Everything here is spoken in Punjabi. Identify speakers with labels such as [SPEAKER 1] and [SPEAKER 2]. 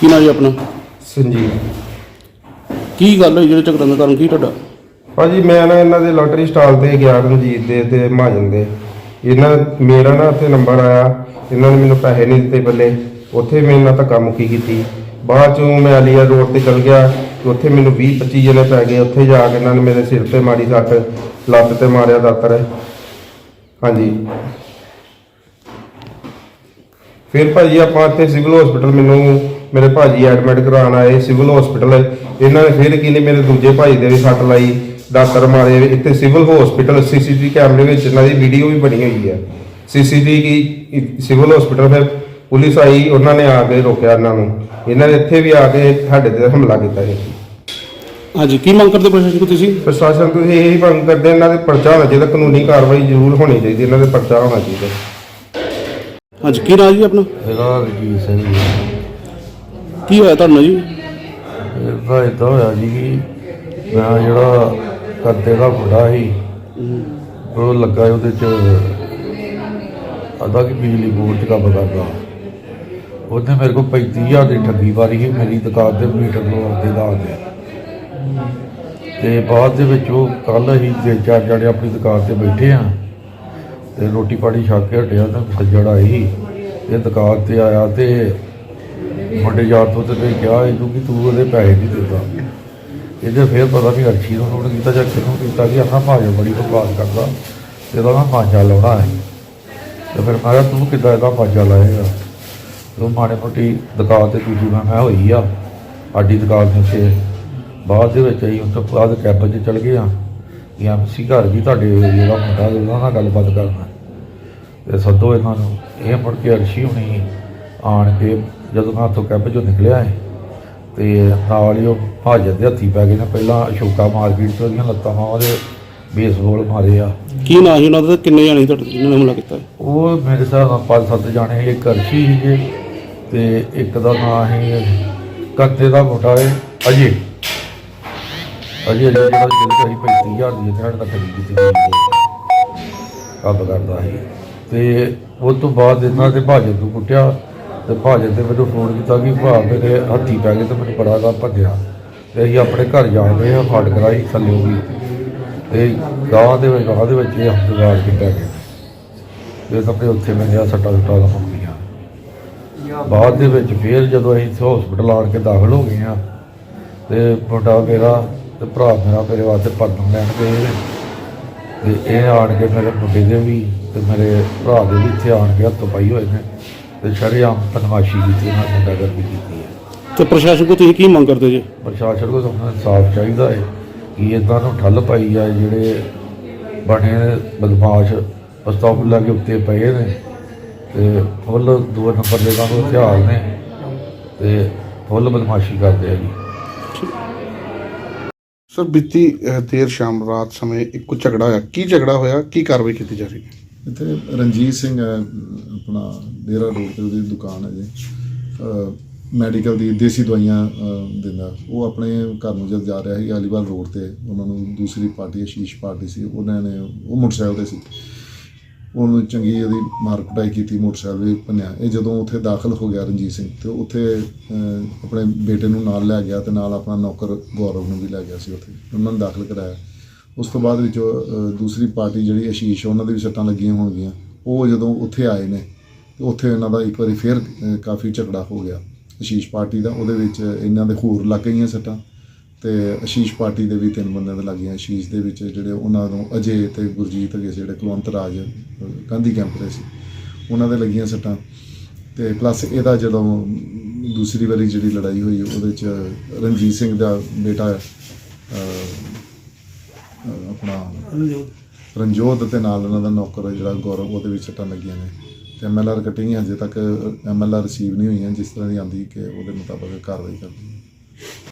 [SPEAKER 1] ਕੀ ਨਾਂ ਜੀ ਆਪਣਾ?
[SPEAKER 2] ਸੰਜੀਵ।
[SPEAKER 1] ਕੀ ਗੱਲ ਹੋਈ ਜਿਹੜੇ ਝਗੜਨ ਦਾ ਕਾਰਨ? ਕੀ ਤੁਹਾਡਾ?
[SPEAKER 2] ਭਾਜੀ ਮੈਂ ਨਾ ਇਹਨਾਂ ਦੇ ਲੋਟਰੀ ਸਟਾਲ ਤੇ ਗਿਆ ਰਣਜੀਤ ਦੇ ਤੇ ਮਹਾਜਨ ਦੇ। ਇਹਨਾਂ ਮੇਰਾ ਨਾ ਉੱਥੇ ਨੰਬਰ ਆਇਆ। ਇਹਨਾਂ ਨੇ ਮੈਨੂੰ ਪੈਸੇ ਨਹੀਂ ਦਿੱਤੇ ਬੱਲੇ। ਉੱਥੇ ਮੇਰੇ ਨਾਲ ਧੱਕਾ ਮੁੱਕੀ ਕੀਤੀ। ਬਾਅਦ ਚੋਂ ਮੈਂ ਅਲੀਆ ਰੋਡ ਤੇ ਚਲ ਗਿਆ ਤੇ ਉੱਥੇ ਮੈਨੂੰ 20 25 ਜਣੇ ਪੈ ਗਏ। ਉੱਥੇ ਜਾ ਕੇ ਇਹਨਾਂ ਨੇ ਮੇਰੇ ਸਿਰ ਤੇ ਮਾਰੀ ਸੱਟ ਲੱਤ ਤੇ ਮਾਰਿਆ ਦਾਤਰ। ਹਾਂਜੀ। ਫਿਰ ਭਾਜੀ ਆਪਾਂ ਇੱਥੇ ਸਿਵਲ ਹਸਪੀਟਲ ਮੈਨੂੰ ਮੇਰੇ ਭਾਜੀ ਐਡਮਿਟ ਕਰਾਉਣ ਆਏ ਸਿਵਲ ਹਸਪੀਟਲ ਇਹਨਾਂ ਨੇ ਫਿਰ ਕੀ ਨੇ ਮੇਰੇ ਦੂਜੇ ਭਾਈ ਦੇ ਵੀ ਸੱਟ ਲਾਈ ਦਾਤਰ ਮਾਰੇ। ਇੱਥੇ ਸਿਵਲ ਹਸਪੀਟਲ ਸੀਸੀਟੀਵੀ ਕੈਮਰੇ ਵਿੱਚ ਇਹਨਾਂ ਦੀ ਵੀਡੀਓ ਵੀ ਬਣੀ ਹੋਈ ਹੈ। ਸੀਸੀਟੀਵੀ ਸਿਵਲ ਹਸਪੀਟਲ ਫਿਰ ਪੁਲਿਸ ਆਈ ਉਹਨਾਂ ਨੇ ਆ ਕੇ ਰੋਕਿਆ ਇਹਨਾਂ ਨੂੰ। ਇਹਨਾਂ ਨੇ ਇੱਥੇ ਵੀ ਆ ਕੇ ਸਾਡੇ ਤੇ ਹਮਲਾ ਕੀਤਾ ਜੀ
[SPEAKER 1] ਹਾਂਜੀ ਕੀ ਮੰਗ ਕਰਦੇ ਪ੍ਰਸ਼ਾਸਨ ਤੋਂ ਤੁਸੀਂ?
[SPEAKER 2] ਪ੍ਰਸ਼ਾਸਨ ਤੋਂ ਇਹ ਹੀ ਮੰਗ ਕਰਦੇ ਇਹਨਾਂ ਦੇ ਪਰਚਾ ਹੋਣਾ ਚਾਹੀਦਾ ਕਾਨੂੰਨੀ ਕਾਰਵਾਈ ਜ਼ਰੂਰ ਹੋਣੀ ਚਾਹੀਦੀ ਇਹਨਾਂ ਦੇ ਪਰਚਾ ਹੋਣਾ ਚਾਹੀਦਾ।
[SPEAKER 1] ਹਾਂਜੀ ਕੀ ਨਾਂ ਜੀ ਆਪਣਾ?
[SPEAKER 3] ਇਹਦਾ ਰਜੀਤ ਸਿੰਘ ਜੀ।
[SPEAKER 1] ਕੀ ਹੋਇਆ ਤੁਹਾਨੂੰ ਜੀ?
[SPEAKER 3] ਇਹਦਾ ਇਦਾਂ ਹੋਇਆ ਜੀ ਕਿ ਮੈਂ ਜਿਹੜਾ ਕਰਤੇ ਦਾ ਮੁੰਡਾ ਸੀ ਉਹ ਲੱਗਾ ਉਹਦੇ ਚ ਆਦਾ ਕਿ ਬਿਜਲੀ ਬੋਰਡ ਚ ਕੰਮ ਕਰਦਾ। ਉਹਨੇ ਮੇਰੇ ਕੋਲ 35000 ਦੀ ਠੱਗੀ ਵਾਰੀ ਸੀ ਮੇਰੀ ਦੁਕਾਨ ਤੇ ਮੀਟਰ ਲਵਾਉਣ ਦੇ ਨਾਂ ਤੇ ਤੇ ਬਾਅਦ ਦੇ ਵਿੱਚ ਉਹ ਕੱਲ ਅਸੀਂ ਤਿੰਨ ਚਾਰ ਜਣੇ ਆਪਣੀ ਦੁਕਾਨ ਤੇ ਬੈਠੇ ਆ ਤੇ ਰੋਟੀ ਪਾਣੀ ਛਕ ਕੇ ਹਟਿਆ ਤਾਂ ਸੱਜਣ ਆਈ ਇਹ ਦੁਕਾਨ ਤੇ ਆਇਆ ਤੇ ਮੁੰਡੇ ਯਾਰ ਤੋਂ ਤੇ ਕਿਹਾ ਇਹਨੂੰ ਕਿ ਤੂੰ ਉਹਦੇ ਪੈਸੇ ਨਹੀਂ ਦਿੰਦਾ। ਇਹਦੇ ਫੇਰ ਪਤਾ ਵੀ ਅਰਸ਼ੀ ਨੂੰ ਫੋਨ ਕੀਤਾ ਜਾਂ ਕਿਹਨੂੰ ਕੀਤਾ ਕਿ ਆਹ ਭਾਜੋ ਬੜੀ ਬਕਵਾਸ ਕਰਦਾ ਇਹਦਾ ਮੈਂ ਮਾਂਜਾ ਲਾਉਣਾ ਹੈ। ਤੇ ਫਿਰ ਮੈਂ ਕਿਹਾ, ਤੂੰ ਕਿੱਦਾਂ ਇਹਦਾ ਮਾਂਜਾ ਲਾਏਗਾ? ਉਹ ਮਾੜੇ ਮੋਟੀ ਦੁਕਾਨ ਤੇ ਦੂਜੀ ਮੈਂ ਮੈਂ ਹੋਈ ਆ। ਸਾਡੀ ਦੁਕਾਨ ਦੇ ਉੱਤੇ ਬਾਅਦ ਦੇ ਵਿੱਚ ਅਸੀਂ ਉਸ ਤੋਂ ਬਾਅਦ ਕੈਬ 'ਚ ਚਲ ਗਏ ਆ ਕਿ ਐਮਸੀ ਘਰ ਵੀ ਤੁਹਾਡੇ ਜਿਹੜਾ ਮੁੰਡਾ ਉਹਨਾਂ ਨਾਲ ਗੱਲਬਾਤ ਕਰਨਾ। ਤੇ ਸੱਦੋ ਇਹਨਾਂ ਨੂੰ, ਇਹ ਮੁੜ ਕੇ ਅਰਸ਼ੀ ਹੋਣੀ ਆਣ ਕੇ ਜਦੋਂ ਉੱਥੋਂ ਕੈਬ 'ਚੋਂ ਨਿਕਲਿਆ ਹੈ ਤੇ ਨਾਲ ਹੀ ਉਹ ਹਾਜ਼ਰ ਦੇ ਹੱਥੀ ਪੈ ਗਏ ਨੇ। ਪਹਿਲਾਂ ਅਸ਼ੋਕਾ ਮਾਰਕੀਟ 'ਚ ਉਹਦੀਆਂ ਲੱਤਾਂ ਮਾਂ ਉਹਦੇ ਬੇਸਬਾਲ ਮਾਰੇ ਆ।
[SPEAKER 1] ਕੀ ਨਾਂ ਸੀ ਉਹਨਾਂ ਦਾ ਤੇ ਕਿੰਨੇ ਜਾਣੇ ਸੀ ਤੁਹਾਡੇ ਜਿਹਨਾਂ ਨੇ ਹਮਲਾ ਕੀਤਾ?
[SPEAKER 3] ਉਹ ਮੇਰੇ ਹਿਸਾਬ ਨਾਲ ਪੰਜ ਸੱਤ ਜਾਣੇ ਸੀ ਇੱਕ ਅਰਸ਼ੀ ਸੀਗੇ ਤੇ ਇੱਕ ਦਾ ਨਾਂ ਸੀ ਕੱਤੇ ਦਾ ਮੁੰਡਾ ਹੈ ਅਜੇ। ਅਜੇ ਜਿਹੜਾ ਜਿਹਦੇ ਕਰੀ 35000 ਦੀ ਇਹਨਾਂ ਦਾ ਖਰੀਦ ਕੀਤੀ ਗਈ। ਹੈ। ਕੰਮ ਕਰਦਾ ਸੀ। ਤੇ ਉਸ ਤੋਂ ਬਾਅਦ ਇਹਨਾਂ ਦੇ ਭਾਜਨ ਨੂੰ ਕੁੱਟਿਆ। ਤੇ ਭਾਜੇ ਤੇ ਮੈਨੂੰ ਫੋਨ ਕੀਤਾ ਕਿ ਭਾ ਮੇਰੇ ਹੱਥੀ ਪੈ ਗਏ ਤੇ ਮੈਨੂੰ ਬੜਾ ਦਾ ਭੱਜਿਆ। ਤੇ ਅਸੀਂ ਆਪਣੇ ਘਰ ਜਾ ਰਹੇ ਹਾਂ ਫੜ ਕਰਾਈ ਥੱਲੇ ਵੀ। ਤੇ ਗਾਂ ਦੇ ਵਿੱਚ ਗਾਂ ਦੇ ਵਿੱਚ ਇਹ ਹਮਦਵਾਰ ਕੀਤਾ ਗਿਆ ਤੇ ਆਪਣੇ ਉੱਥੇ ਮੇਰੇ ਆ ਸੱਟਾਂ ਸੁੱਟਾਂ ਦਾ ਹੋ ਗਈਆਂ ਬਾਅਦ ਦੇ ਵਿੱਚ ਫਿਰ ਜਦੋਂ ਅਸੀਂ ਇੱਥੇ ਹਸਪੀਟਲ ਆਣ ਕੇ ਦਾਖਲ ਹੋ ਗਏ ਆ ਤੇ ਮੁੰਡਾ ਮੇਰਾ ਤੇ ਭਰਾ ਮੇਰਾ ਮੇਰੇ ਵਾਸਤੇ ਪਰਦਮ ਲੈਣ ਗਏ ਨੇ। ਤੇ ਇਹ ਆਣ ਕੇ ਮੇਰੇ ਮੁੰਡੇ ਦੇ ਵੀ ਤੇ ਮੇਰੇ ਭਰਾ ਦੇ ਵੀ ਇੱਥੇ ਆਣ ਕੇ ਹੱਥ ਪਾਈ ਹੋਏ ਨੇ। ਤੇ ਸ਼ਰੇਆਮ ਬਦਮਾਸ਼ੀ ਕੀਤੀ ਨਾ ਗੁੰਡਾਗਰਦੀ ਕੀਤੀ ਹੈ।
[SPEAKER 1] ਤੇ ਪ੍ਰਸ਼ਾਸਨ ਕੋਲ ਤੁਸੀਂ ਕੀ ਮੰਗ ਕਰਦੇ ਜੀ?
[SPEAKER 3] ਪ੍ਰਸ਼ਾਸਨ ਕੋਲ ਸਾਨੂੰ ਇਨਸਾਫ ਚਾਹੀਦਾ ਹੈ ਕਿ ਇਦਾਂ ਨੂੰ ਠੱਲ ਪਾਈ ਜਾਏ ਜਿਹੜੇ ਬਣੇ ਬਦਮਾਸ਼ ਪਸਤੌਲ ਕੇ ਉੱਤੇ ਪਏ ਨੇ ਤੇ ਫੁੱਲ ਦੋ ਨੰਬਰ ਦੇ ਨਾਲ ਹਥਿਆਰ ਨੇ ਤੇ ਫੁੱਲ ਬਦਮਾਸ਼ੀ ਕਰਦੇ ਆ ਜੀ।
[SPEAKER 4] ਸਰ ਬੀਤੀ ਦੇਰ ਸ਼ਾਮ ਰਾਤ ਸਮੇਂ ਇੱਕ ਝਗੜਾ ਹੋਇਆ। ਕੀ ਝਗੜਾ ਹੋਇਆ? ਕੀ ਕਾਰਵਾਈ ਕੀਤੀ ਜਾ ਰਹੀ ਹੈ?
[SPEAKER 5] ਇੱਥੇ ਰਣਜੀਤ ਸਿੰਘ ਹੈ, ਆਪਣਾ ਡੇਰਾ ਰੋਡ ਤੇ ਉਹਦੀ ਦੁਕਾਨ ਹੈ ਜੀ। ਮੈਡੀਕਲ ਦੀ ਦੇਸੀ ਦਵਾਈਆਂ ਦਿੰਦਾ। ਉਹ ਆਪਣੇ ਘਰ ਨੂੰ ਜਦ ਜਾ ਰਿਹਾ ਸੀ ਅਲੀਵਾਲ ਰੋਡ ਤੇ, ਉਹਨਾਂ ਨੂੰ ਦੂਸਰੀ ਪਾਰਟੀ ਆਸ਼ੀਸ਼ ਪਾਰਟੀ ਸੀ, ਉਹਨਾਂ ਨੇ ਉਹ ਮੋਟਰਸਾਈਕਲ ਤੇ ਸੀ। ਉਹਨੂੰ ਚੰਗੀ ਉਹਦੀ ਮਾਰ ਕੁਟਾਈ ਕੀਤੀ, ਮੋਟਰਸਾਈਕਲ ਵੀ ਭੰਨਿਆ। ਇਹ ਜਦੋਂ ਉੱਥੇ ਦਾਖਲ ਹੋ ਗਿਆ ਰਣਜੀਤ ਸਿੰਘ, ਤੇ ਉੱਥੇ ਆਪਣੇ ਬੇਟੇ ਨੂੰ ਨਾਲ ਲੈ ਗਿਆ ਤੇ ਨਾਲ ਆਪਣਾ ਨੌਕਰ ਗੌਰਵ ਨੂੰ ਵੀ ਲੈ ਗਿਆ ਸੀ ਉੱਥੇ। ਉਹਨਾਂ ਨੂੰ ਦਾਖਲ ਕਰਾਇਆ। ਉਸ ਤੋਂ ਬਾਅਦ ਵਿੱਚ ਦੂਸਰੀ ਪਾਰਟੀ ਜਿਹੜੀ ਆਸ਼ੀਸ਼ ਉਹਨਾਂ ਦੇ ਵੀ ਸੱਟਾਂ ਲੱਗੀਆਂ ਹੋਣਗੀਆਂ। ਉਹ ਜਦੋਂ ਉੱਥੇ ਆਏ ਨੇ, ਤੇ ਉੱਥੇ ਇਹਨਾਂ ਦਾ ਇੱਕ ਵਾਰੀ ਫੇਰ ਕਾਫੀ ਝਗੜਾ ਹੋ ਗਿਆ। ਅਸ਼ੀਸ਼ ਪਾਰਟੀ ਦਾ, ਉਹਦੇ ਵਿੱਚ ਇਹਨਾਂ ਦੇ ਹੋਰ ਲੱਗ ਗਈਆਂ ਸੱਟਾਂ, ਤੇ ਅਸ਼ੀਸ਼ ਪਾਰਟੀ ਦੇ ਵੀ ਤਿੰਨ ਬੰਦਿਆਂ ਦੇ ਲੱਗੀਆਂ ਅਸ਼ੀਸ਼ ਦੇ ਵਿੱਚ ਜਿਹੜੇ ਉਹਨਾਂ ਨੂੰ ਅਜੇ ਤੇ ਗੁਰਜੀਤ ਹੈਗੇ ਸੀ ਜਿਹੜੇ ਕੁਲਵੰਤ ਰਾਜ ਗਾਂਧੀ ਕੈਂਪ ਦੇ ਸੀ, ਉਹਨਾਂ ਦੇ ਲੱਗੀਆਂ ਸੱਟਾਂ। ਤੇ ਪਲੱਸ ਇਹਦਾ ਜਦੋਂ ਦੂਸਰੀ ਵਾਰੀ ਜਿਹੜੀ ਲੜਾਈ ਹੋਈ, ਉਹਦੇ ਚ ਰਣਜੀਤ ਸਿੰਘ ਦਾ ਬੇਟਾ ਰਣਜੋਤ। ਅਤੇ ਨਾਲ ਉਹਨਾਂ ਦਾ ਨੌਕਰ ਜਿਹੜਾ ਗੌਰਵ, ਉਹਦੇ ਵਿੱਚ ਸੱਟਾਂ ਲੱਗੀਆਂ ਨੇ। ਤੇ ਐਮਐਲਆਰ ਕੱਟੀਆਂ ਹਜੇ ਤੱਕ ਐਮਐਲਆਰ ਰਿਸੀਵ ਨਹੀਂ ਹੋਈਆਂ, ਜਿਸ ਤਰ੍ਹਾਂ ਦੀ ਆਂਦੀ ਕਿ ਉਹਦੇ ਮੁਤਾਬਕ ਕਾਰਵਾਈ ਕਰਦੀ ਹੈ।